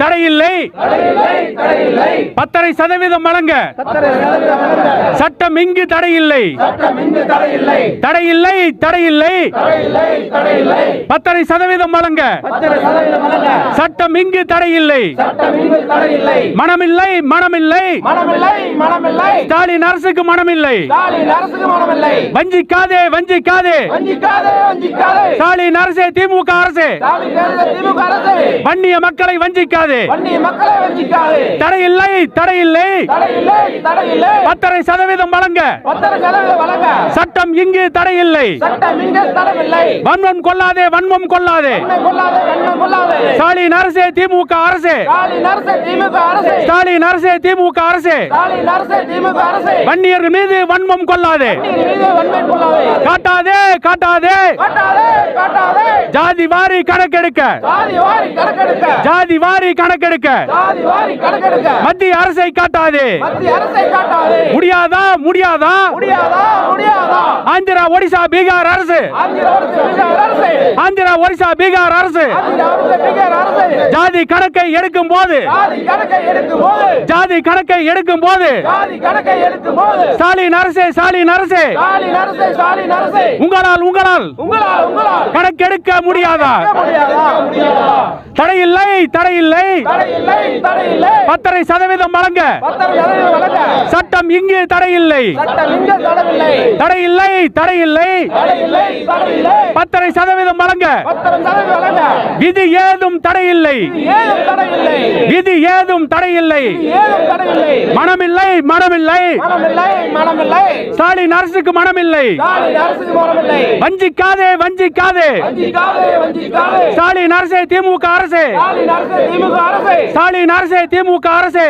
தடையில்லை. பத்தரை சதவீதம் வழங்க. சட்டம் இங்கு தடையில்லை. தடையில்லை. தடையில்லை பத்தரை சதவீதம் வழங்க. சட்டம் இங்கு தடையில்லை. மனமில்லை மனமில்லை. ஸ்டாலின் அரசுக்கு மனமில்லை. வஞ்சிக்காதே வஞ்சிக்காதே. ஸ்டாலின் அரசே திமுக அரசே. வன்னிய மக்களை வஞ்சிக்காதே. வஞ்சிக்காதே. தடையில்லை தடையில்லை. பத்தரை சதவீதம் வழங்க. சட்டம் இங்கு தடையில்லை. வன்மம் கொள்ளாதே வன்மம் கொள்ளாதே. ஸ்டாலின் அரசே திமுக அரசே. ஸ்டாலின் அரசு திமுக அரசு. வன்னியர்கள் மீது வன்மம் கொள்ளாதே. காட்டாதே காட்டாதே. ஜாதி வாரி கணக்கெடுக்க. ஜாதி வாரி கணக்கெடுக்க. மத்திய அரசை காட்டாதே. முடியாதா? முடியாதா? ஆந்திரா ஒடிசா பீகார் அரசு. ஆந்திர ஒடிசா பீகார் அரசு. ஜாதி கணக்கை எடுக்கும் போது ஜாதி கணக்கை எடுக்கும் போது ஸ்டாலின் அரசே ஸ்டாலின் அரசே. உங்களால் உங்களால். கணக்கெடுக்க முடியாதா? தடையில்லை தடையில்லை. தடையில்லை பத்தரை சதவீதம் வழங்க. சட்டம் இங்கு தடையில்லை. தடையில்லை. தடையில்லை பத்தரை சதவீதம் வழங்க. விதி ஏதும் தடையில்லை. விதி ஏதும் தடையில்லை. மனமில்லை மனமில்லை. ஸ்டாலின் அரசுக்கு மனமில்லை. வஞ்சிக்காதே வஞ்சிக்காதே. ஸ்டாலின் அரசே திமுக அரசே. திமுக அரசு ஸ்டாலின் அரசே திமுக அரசே.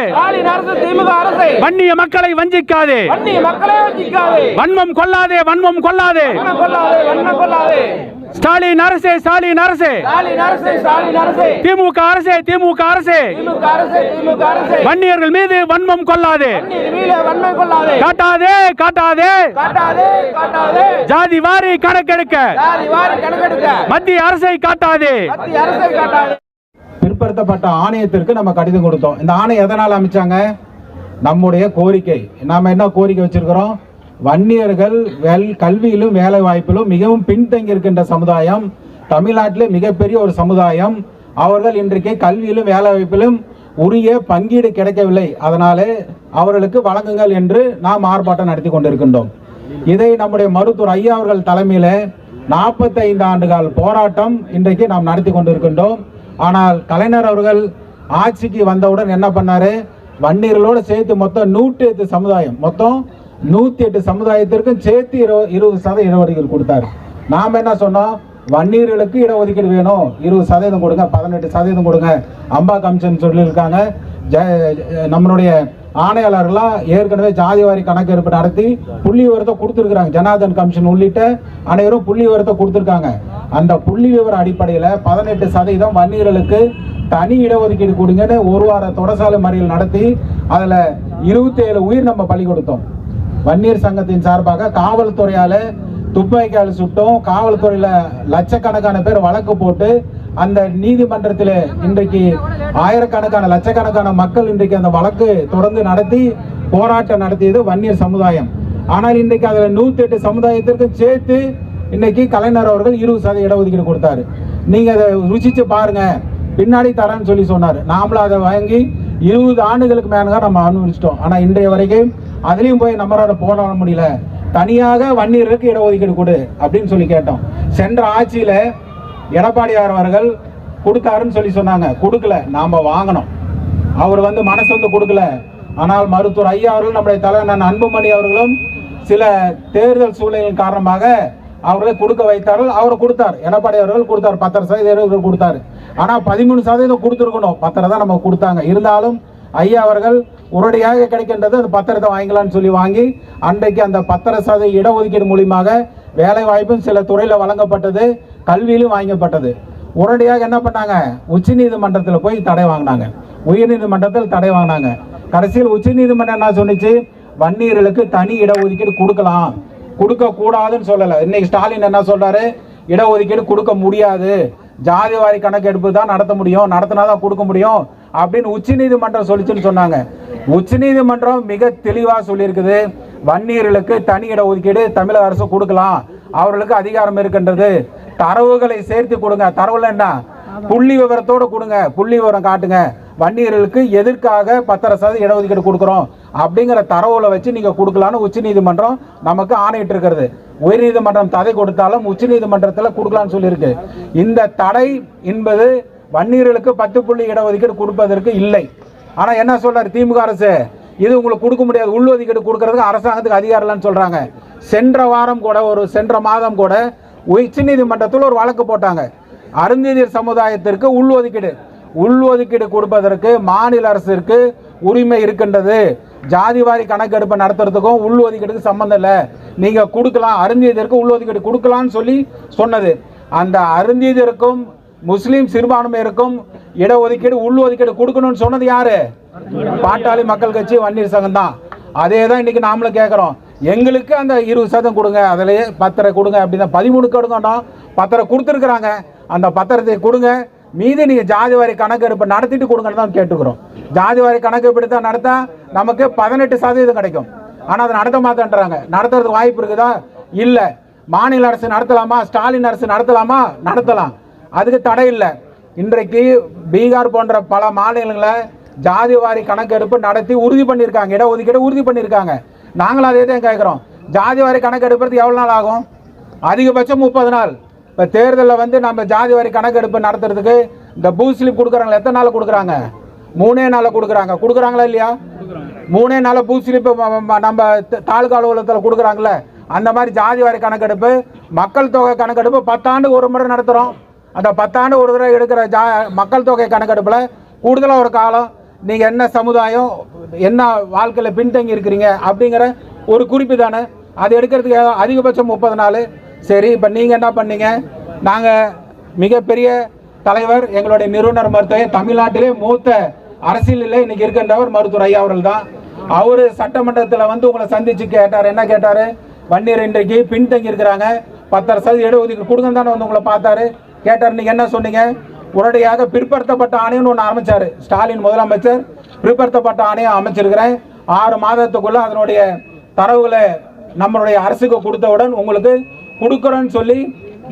திமுக அரசு. வன்னிய மக்களை வஞ்சிக்காதே. வன்மம் கொள்ளாதே வன்மம் கொள்ளாதே. ஸ்டாலின் அரசே ஸ்டாலின் அரசே. திமுக அரசே திமுக அரசே. வன்னியர்கள் மீது வன்மம் கொள்ளாதே. காட்டாதே காட்டாதே. ஜாதி வாரி கணக்கெடுக்க. மத்திய அரசை காட்டாதே. பிற்படுத்தப்பட்ட ஆணையத்திற்கு நம்ம கடிதம் கொடுத்தோம். இந்த ஆணையம் எதனால் அமைச்சாங்க? நம்முடைய கோரிக்கை. நாம் என்ன கோரிக்கை வச்சிருக்கிறோம்? வன்னியர்கள் வெல் கல்வியிலும் வேலை வாய்ப்பிலும் மிகவும் பின்தங்கி இருக்கின்ற சமுதாயம் தமிழ்நாட்டிலே மிகப்பெரிய ஒரு சமுதாயம். அவர்கள் இன்றைக்கு கல்வியிலும் வேலை வாய்ப்பிலும் உரிய பங்கீடு கிடைக்கவில்லை. அதனாலே அவர்களுக்கு வழங்குங்கள் என்று நாம் ஆர்ப்பாட்டம் நடத்தி கொண்டிருக்கின்றோம். இதை நம்முடைய மருத்துவர் ஐயா அவர்கள் தலைமையில் நாற்பத்தைந்து ஆண்டுகால் போராட்டம் இன்றைக்கு நாம் நடத்தி கொண்டிருக்கின்றோம். ஆனால் கலைஞர் அவர்கள் ஆட்சிக்கு வந்தவுடன் என்ன பண்ணார்? வன்னியர்களோடு சேர்த்து மொத்தம் நூற்றி எட்டு சமுதாயம் மொத்தம் நூற்றி எட்டு சமுதாயத்திற்கும் சேர்த்து இரு இருபது சதவீத இடஒதுக்கீடு கொடுத்தாரு. நாம் என்ன சொன்னோம்? வன்னியர்களுக்கு இடஒதுக்கீடு வேணும். இருபது சதவீதம் கொடுங்க பதினெட்டு சதவீதம் கொடுங்க. அம்பா கமிஷன் சொல்லியிருக்காங்க. ஜ நம்மளுடைய ஆணையாளர்கள்லாம் ஏற்கனவே ஜாதிவாரி கணக்கெடுப்பு நடத்தி புள்ளி விவரத்தை கொடுத்துருக்குறாங்க. ஜனார்தன் கமிஷன் உள்ளிட்ட அனைவரும் புள்ளி விவரத்தை கொடுத்துருக்காங்க. அந்த புள்ளி விவர அடிப்படையில் பதினெட்டு சதவீதம் வன்னியர்களுக்கு தனி இடஒதுக்கீடு கொடுங்கன்னு ஒரு வார தொடசாலை மறியல் நடத்தி அதில் இருபத்தேழு உயிர் நம்ம பலி கொடுத்தோம். வன்னியர் சங்கத்தின் சார்பாக காவல்துறையால் துப்பாக்கியால் சுட்டோம். காவல்துறையில் லட்சக்கணக்கான பேர் வழக்கு போட்டு அந்த நீதிமன்றத்தில் இன்றைக்கு ஆயிரக்கணக்கான லட்சக்கணக்கான மக்கள் இன்றைக்கு அந்த வழக்கு தொடர்ந்து நடத்தி போராட்டம் நடத்தியது வன்னியர் சமுதாயம். ஆனால் இன்றைக்கு அதில் நூற்றி எட்டு சமுதாயத்திற்கும் சேர்த்து இன்னைக்கு கலைஞர் அவர்கள் இருபது சதவீத இடஒதுக்கீடு கொடுத்தாரு. நீங்க அதை ருசிச்சு பாருங்க. பின்னாடி தரேன்னு சொல்லி சொன்னார். நாமளும் அதை வாங்கி இருபது ஆண்டுகளுக்கு மேலே நம்ம அனுபவிச்சிட்டோம். ஆனால் இன்றைய வரைக்கும் அதுலேயும் போய் நம்மளால போராட முடியல. தனியாக வன்னியர்களுக்கு இடஒதுக்கீடு கொடு அப்படின்னு சொல்லி கேட்டோம். சென்ற ஆட்சியில் எடப்பாடியார் அவர்கள் கொடுத்தாருன்னு சொல்லி சொன்னாங்க. கொடுக்கல நாம் வாங்கினோம் அவர் வந்து மனசு வந்து கொடுக்கல. ஆனால் மருத்துவர் ஐயா அவர்கள் நம்முடைய தலைவர் அன்புமணி அவர்களும் சில தேர்தல் சூழ்நிலையின் காரணமாக அவர்களை கொடுக்க வைத்தார்கள். அவர் கொடுத்தார். எடப்பாடி அவர்கள் கொடுத்தார். பத்தரை சதவீதம் கொடுத்தாரு. ஆனால் பதிமூணு சதவீதம் கொடுத்துருக்கணும். பத்தரை தான் நம்ம கொடுத்தாங்க. இருந்தாலும் ஐயா அவர்கள் உடனடியாக கிடைக்கின்றது. அந்த பத்திரத்தை வாங்கிக்கலாம்னு சொல்லி வாங்கி அன்றைக்கு அந்த பத்திர சதவீத இடஒதுக்கீடு மூலியமாக வேலை வாய்ப்பும் சில துறையில் வழங்கப்பட்டது. கல்வியிலும் வாங்கப்பட்டது உடனடியாக என்ன பண்ணாங்க? உச்ச நீதிமன்றத்தில் போய் தடை வாங்கினாங்க. உயர்நீதிமன்றத்தில் தடை வாங்கினாங்க. கடைசியில் உச்ச நீதிமன்றம் என்ன சொன்னிச்சு? வன்னியர்களுக்கு தனி இடஒதுக்கீடு கொடுக்கலாம். கொடுக்கக்கூடாதுன்னு சொல்லலை. இன்னைக்கு ஸ்டாலின் என்ன சொல்கிறாரு இடஒதுக்கீடு கொடுக்க முடியாது. ஜாதி வாரி கணக்கெடுப்பு தான் நடத்த முடியும். நடத்தினா தான் கொடுக்க முடியும் அப்படின்னு உச்சநீதிமன்றம் சொல்லிச்சுன்னு சொன்னாங்க. உச்சநீதிமன்றம் மிக தெளிவாக சொல்லியிருக்குது. வன்னியர்களுக்கு தனி இட ஒதுக்கீடு தமிழக அரசு கொடுக்கலாம். அவர்களுக்கு அதிகாரம் இருக்கின்றது. தரவுகளை சேர்த்து கொடுங்க. தரவுல என்ன? புள்ளி விவரத்தோடு கொடுங்க. புள்ளி விவரம் காட்டுங்க. வன்னியர்களுக்கு எதற்காக பத்தரை சதவீதம் இடஒதுக்கீடு கொடுக்குறோம்? அப்படிங்கிற தரவுல வச்சு நீங்கள் கொடுக்கலான்னு உச்சநீதிமன்றம் நமக்கு ஆணையிட்டு இருக்கிறது. உயர்நீதிமன்றம் தடை கொடுத்தாலும் உச்சநீதிமன்றத்தில் கொடுக்கலான்னு சொல்லியிருக்கு. இந்த தடை என்பது வன்னியர்களுக்கு பத்து புள்ளி இடஒதுக்கீடு கொடுப்பதற்கு இல்லை. ஆனால் என்ன சொல்கிறார் திமுக அரசு? இது உங்களுக்கு கொடுக்க முடியாது. உள்ஒதுக்கீடு கொடுக்கறதுக்கு அரசாங்கத்துக்கு அதிகாரம் இல்லைன்னு சொல்கிறாங்க சென்ற வாரம் கூட ஒரு சென்ற மாதம் கூட உச்சநீதிமன்றத்தில் ஒரு வழக்கு போட்டாங்க. அருந்ததியர் சமுதாயத்திற்கு உள்ஒதுக்கீடு. உள்ஒதுக்கீடு கொடுப்பதற்கு மாநில அரசிற்கு உரிமை இருக்கின்றது. ஜாதிவாரி கணக்கெடுப்பை நடத்துறதுக்கும் உள்ஒதுக்கீடுக்கு சம்மந்தம் இல்லை. நீங்கள் கொடுக்கலாம் அருந்தியதற்கு உள்ஒதுக்கீடு கொடுக்கலாம்னு சொல்லி சொன்னது. அந்த அருந்தியதற்கும் முஸ்லீம் சிறுபான்மையருக்கும் இடஒதுக்கீடு உள்ஒதுக்கீடு கொடுக்கணும்னு சொன்னது யாரு? பாட்டாளி மக்கள் கட்சி வன்னியர் சங்கம் தான். அதே தான் இன்னைக்கு நாமளும் கேட்குறோம் எங்களுக்கு அந்த இருபது சதம் கொடுங்க அதிலேயே பத்திரம் கொடுங்க அப்படின்னா பதிமூணு கொடுங்கட்டோம் பத்திரம் கொடுத்துருக்குறாங்க. அந்த பத்திரத்தை கொடுங்க. மீதி நீங்கள் ஜாதிவாரி கணக்கெடுப்பு நடத்திட்டு கொடுங்கன்னு தான் கேட்டுக்கிறோம். ஜாதிவாரி கணக்கெடுப்பு தான் நடத்தா? நமக்கு பதினெட்டு சதவீதம் கிடைக்கும். ஆனால் அதை நடத்த மாட்டேன்றாங்க. நடத்துறதுக்கு வாய்ப்பு இருக்குதா? இல்லை. மாநில அரசு நடத்தலாமா? ஸ்டாலின் அரசு நடத்தலாமா? நடத்தலாம். அதுக்கு தடை இல்லை. இன்றைக்கு பீகார் போன்ற பல மாநிலங்களில் ஜாதிவாரி கணக்கெடுப்பு நடத்தி உறுதி பண்ணியிருக்காங்க. இடஒதுக்கீடு உறுதி பண்ணியிருக்காங்க. நாங்களும் அதே தான் கேட்குறோம். ஜாதிவாரி கணக்கெடுப்புறதுக்கு எவ்வளோ நாள் ஆகும்? அதிகபட்சம் முப்பது நாள். இப்போ தேர்தலில் வந்து நம்ம ஜாதிவாரி கணக்கெடுப்பு நடத்துறதுக்கு இந்த பூ ஸ்லிப் கொடுக்குறாங்களா எத்தனை நாள் கொடுக்குறாங்க? மூணே நாளில் கொடுக்குறாங்க. கொடுக்குறாங்களா இல்லையா? மூணே நாளில் பூ ஸ்லிப்பு நம்ம தாலுகா அலுவலகத்தில் கொடுக்குறாங்களே அந்த மாதிரி ஜாதிவாரி கணக்கெடுப்பு மக்கள் தொகை கணக்கெடுப்பு பத்தாண்டு ஒரு முறை நடத்துகிறோம் அந்த பத்தாண்டு ஒரு தடவை எடுக்கிற ஜா மக்கள் தொகை கணக்கெடுப்பில் கூடுதலாக ஒரு காலம் நீங்கள் என்ன சமுதாயம் என்ன வாழ்க்கையில் பின்தங்கி இருக்கிறீங்க அப்படிங்கிற ஒரு குறிப்பு தானே. அது எடுக்கிறதுக்கு அதிகபட்சம் முப்பது நாள். சரி இப்போ நீங்கள் என்ன பண்ணீங்க? நாங்கள் மிகப்பெரிய தலைவர் எங்களுடைய நிறுவனர் மருத்துவர் தமிழ்நாட்டிலே மூத்த அரசியலில் இன்னைக்கு இருக்கின்றவர் மருத்துவர் ஐயா அவர்கள் தான். அவர் சட்டமன்றத்தில் வந்து உங்களை சந்திச்சு கேட்டார். என்ன கேட்டார்? வன்னியர் இன்றைக்கு பின்தங்கி இருக்கிறாங்க. பத்தரை சதவீத இடஒதுக்கீடு கொடுங்க தானே வந்து உங்களை பார்த்தாரு. கேட்டார் நீங்கள் என்ன சொன்னீங்க? உடனடியாக பிற்படுத்தப்பட்ட ஆணையம்னு ஒன்று ஆரம்பிச்சார். ஸ்டாலின் முதலமைச்சர் பிற்படுத்தப்பட்ட ஆணையம் அமைச்சிருக்கிறேன். ஆறு மாதத்துக்குள்ளே அதனுடைய தரவுகளை நம்மளுடைய அரசுக்கு கொடுத்தவுடன் உங்களுக்கு கொடுக்குறோன்னு சொல்லி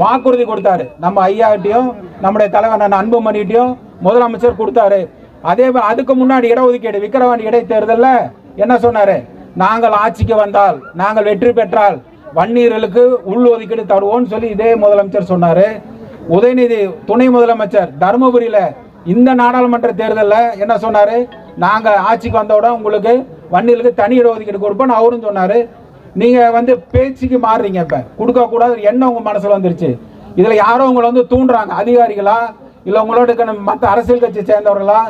வாக்குறுதி கொடுத்தாரு. நம்ம ஐயாகிட்டையும் நம்முடைய தலைவர் அண்ணன் அன்புமணிகிட்டையும் முதலமைச்சர் கொடுத்தாரு. அதே மாதிரி அதுக்கு முன்னாடி இடஒதுக்கீடு விக்கிரவாண்டி இடைத்தேர்தலில் என்ன சொன்னார்? நாங்கள் ஆட்சிக்கு வந்தால் நாங்கள் வெற்றி பெற்றால் வன்னீர்களுக்கு உள் ஒதுக்கீடு தருவோம்னு சொல்லி இதே முதலமைச்சர் சொன்னார். உதயநிதி துணை முதலமைச்சர் தருமபுரியில் இந்த நாடாளுமன்ற தேர்தலில் என்ன சொன்னார்? நாங்கள் ஆட்சிக்கு வந்தவுடன் உங்களுக்கு வண்டிகளுக்கு தனி இடஒதுக்கீடு கொடுப்போம்னு அவரும் சொன்னார். நீங்கள் வந்து பேச்சுக்கு மாறுறீங்க இப்போ. கொடுக்கக்கூடாது எண்ணம் உங்கள் மனசில் வந்துருச்சு. இதில் யாரோ உங்களை வந்து தூண்டுறாங்க அதிகாரிகளா? இல்லை உங்களோட மற்ற அரசியல் கட்சி சேர்ந்தவர்களா?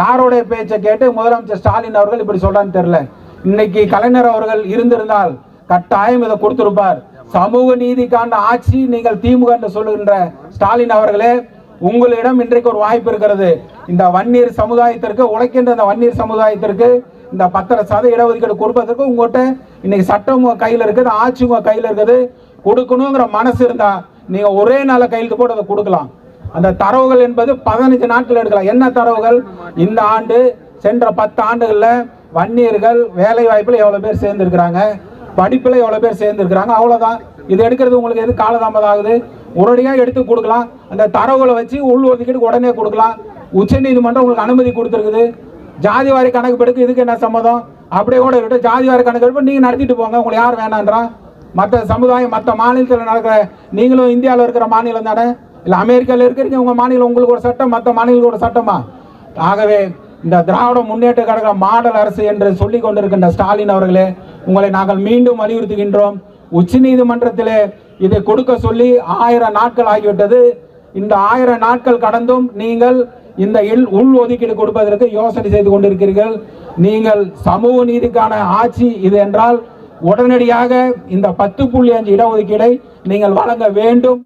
யாரோடைய பேச்சை கேட்டு முதலமைச்சர் ஸ்டாலின் அவர்கள் இப்படி சொல்கிறான்னு தெரில இன்னைக்கு கலைஞர் அவர்கள் இருந்திருந்தால் கட்டாயம் இதை கொடுத்துருப்பார். சமூக நீதிக்கான ஆட்சி நீங்கள் திமுக என்று சொல்லுகின்ற ஸ்டாலின் அவர்களே உங்களிடம் இன்றைக்கு ஒரு வாய்ப்பு இருக்கிறது. இந்த வன்னியர் சமுதாயத்திற்கு உழைக்கின்ற இந்த வன்னியர் சமுதாயத்திற்கு இந்த பத்தரை சத இடஒதுக்கீடு கொடுப்பதற்கு உங்கள்கிட்ட இன்னைக்கு சட்டம் உங்க கையில் இருக்குது ஆட்சி உங்க கையில் இருக்குது. கொடுக்கணுங்கிற மனசு இருந்தா நீங்க ஒரே நாள கையெழுத்து போட்டு அதை கொடுக்கலாம். அந்த தரவுகள் என்பது பதினஞ்சு நாட்கள் எடுக்கலாம். என்ன தரவுகள்? இந்த ஆண்டு சென்ற பத்து ஆண்டுகளில் வன்னியர்கள் வேலை வாய்ப்பில் எவ்வளோ பேர் சேர்ந்துருக்கிறாங்க? படிப்பில் எவ்வளோ பேர் சேர்ந்துருக்கிறாங்க அவ்வளோதான் இது எடுக்கிறது உங்களுக்கு எது காலதாமதம் ஆகுது? உடனடியாக எடுத்து கொடுக்கலாம். அந்த தரவுகளை வச்சு உள் ஒதுக்கீடு உடனே கொடுக்கலாம். உச்சநீதிமன்றம் உங்களுக்கு அனுமதி கொடுத்துருக்குது. ஜாதிவாரி கணக்கெடுப்பு இதுக்கு என்ன சம்மதம்? அப்படியே கூட இருக்கட்டும். ஜாதிவாரி கணக்கெடுப்பு நீங்கள் நடத்திட்டு போங்க. உங்களுக்கு யார் வேணான்றான் மற்ற சமுதாயம் மற்ற மாநிலத்தில் நடக்கிற நீங்களும் இந்தியாவில் இருக்கிற மாநிலம் தானே? இல்லை அமெரிக்காவில் இருக்கிறீங்க உங்கள் மாநிலம் உங்களுக்கு ஒரு சட்டம் மற்ற மாநிலங்களோட சட்டமா? ஆகவே இந்த திராவிட முன்னேற்ற கழக மாடல் அரசு என்று சொல்லிக் கொண்டிருக்கின்ற ஸ்டாலின் அவர்களே உங்களை நாங்கள் மீண்டும் வலியுறுத்துகின்றோம். உச்சநீதிமன்றத்திலே இதை கொடுக்க சொல்லி ஆயிரம் நாட்கள் ஆகிவிட்டது. இந்த ஆயிரம் நாட்கள் கடந்தும் நீங்கள் இந்த இல் உள் ஒதுக்கீடு கொடுப்பதற்கு யோசனை செய்து கொண்டிருக்கிறீர்கள். நீங்கள் சமூக நீதிக்கான ஆட்சி இது என்றால் உடனடியாக இந்த பத்து புள்ளி அஞ்சு இடஒதுக்கீடை நீங்கள் வழங்க வேண்டும்.